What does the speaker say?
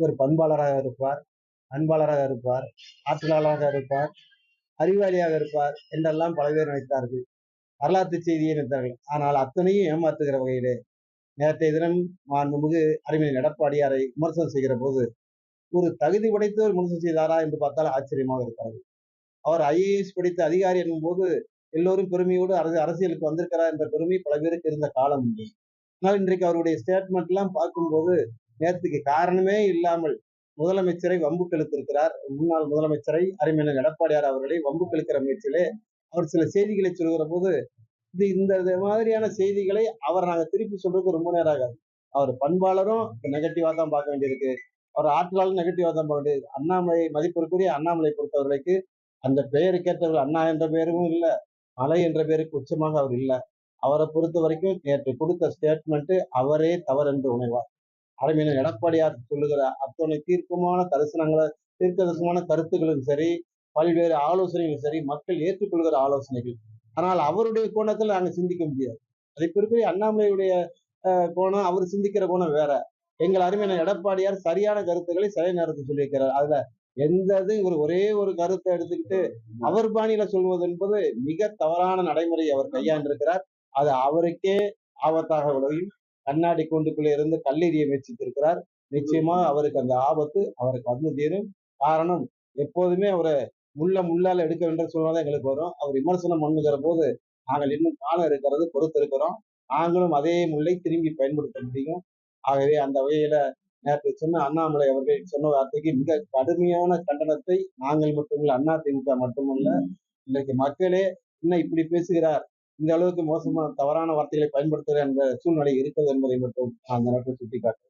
இவர் பண்பாளராக இருப்பார் அன்பாளராக இருப்பார் ஆற்றலாளராக இருப்பார் அறிவாளியாக இருப்பார் என்றெல்லாம் பல பேர் நினைத்தார்கள். வரலாற்று செய்தியை நினைத்தார்கள். ஆனால் அத்தனையும் ஏமாத்துகிற வகையிலே நேற்றைய தினம் மாண்புமிகு அறிஞர் எடப்பாடியாரை விமர்சனம் செய்கிற போது ஒரு தகுதி படைத்தவர் விமர்சனம் செய்தாரா என்று பார்த்தால் ஆச்சரியமாக இருக்கிறது அவர் ஐஏஎஸ் படித்த அதிகாரி என்னும் போது எல்லோரும் பெருமையோடு அரசு அரசியலுக்கு வந்திருக்கிறார் என்ற பெருமை பல பேருக்கு இருந்த காலம் உண்டு ஆனால் இன்றைக்கு அவருடைய ஸ்டேட்மெண்ட் எல்லாம் பார்க்கும்போது நேற்றுக்கு காரணமே இல்லாமல் முதலமைச்சரை வம்புக்கு கெழுத்திருக்கிறார் முன்னாள் முதலமைச்சரை அறிஞர் எடப்பாடியார் அவர்களை வம்புக்கு இழுக்கிற முயற்சியிலே அவர் சில செய்திகளை சொல்கிற போது இது இந்த மாதிரியான செய்திகளை அவர் நாங்க திருப்பி சொல்றதுக்கு ரொம்ப நேரம் ஆகாது. அவர் பண்பாளரும் நெகட்டிவாக தான் பார்க்க வேண்டியிருக்கு. அவர் ஆற்றலாலும் நெகட்டிவாக தான் பார்க்க வேண்டியது அண்ணாமலை மதிப்பிற்குரிய அண்ணாமலை பொறுத்தவரைக்கு அந்த பெயருக்கேற்றவர் அண்ணா என்ற பெயரும் இல்ல மலை என்ற பெயருக்கு உச்சமாக அவர் இல்ல. அவரை பொறுத்த வரைக்கும் நேற்று கொடுத்த ஸ்டேட்மெண்ட் அவரே தவறு என்று உணர்வார். அறிஞர் எடப்பாடியார் சொல்லுகிற அத்தனை தீர்க்கமான தரிசனங்களை தீர்க்க தரிசனமான கருத்துக்களும் சரி பல்வேறு ஆலோசனைகளும் சரி மக்கள் ஏற்றுக்கொள்கிற ஆலோசனைகள். ஆனால் அவருடைய கோணத்தில் நாங்கள் சிந்திக்க முடியாது. அதை பிறகு அண்ணாமலையுடைய கோணம் அவர் சிந்திக்கிற கோணம் வேற. எங்கள் அருமையான எடப்பாடியார் சரியான கருத்துக்களை சரியான நேரத்தில் சொல்லியிருக்கிறார். அதுல எந்த இது இவர் ஒரே ஒரு கருத்தை எடுத்துக்கிட்டு அவர் பாணியில சொல்வது என்பது மிக தவறான நடைமுறை அவர் கையாண்டிருக்கிறார். அது அவருக்கே ஆபத்தாக விளையும். கண்ணாடி கூண்டுக்குள்ளே இருந்து கல்லெறிய முயற்சித்திருக்கிறார் நிச்சயமா அவருக்கு அந்த ஆபத்து அவருக்கு வந்து தீரும். காரணம் எப்போதுமே அவரை முள்ள முள்ளால் எடுக்க வேண்டும் சொன்னதான் எங்களுக்கு வரும். அவர் விமர்சனம் பண்ணுகிற போது நாங்கள் இன்னும் காலம் இருக்கிறது பொறுத்து இருக்கிறோம். நாங்களும் அதே முல்லை திரும்பி பயன்படுத்த முடியும். ஆகவே அந்த வகையில நேற்று சொன்ன அண்ணாமலை அவர்கள் சொன்ன வார்த்தைக்கு மிக கடுமையான கண்டனத்தை நாங்கள் மட்டுமல்ல அண்ணா திமுக மட்டுமல்ல. இன்றைக்கு மக்களே இன்னும் இப்படி பேசுகிறார்? இந்த அளவுக்கு மோசமான தவறான வார்த்தைகளை பயன்படுத்துகிற என்ற சூழ்நிலை இருக்கிறது என்பதை மட்டும் அந்த நேரத்தில் சுட்டிக்காட்டு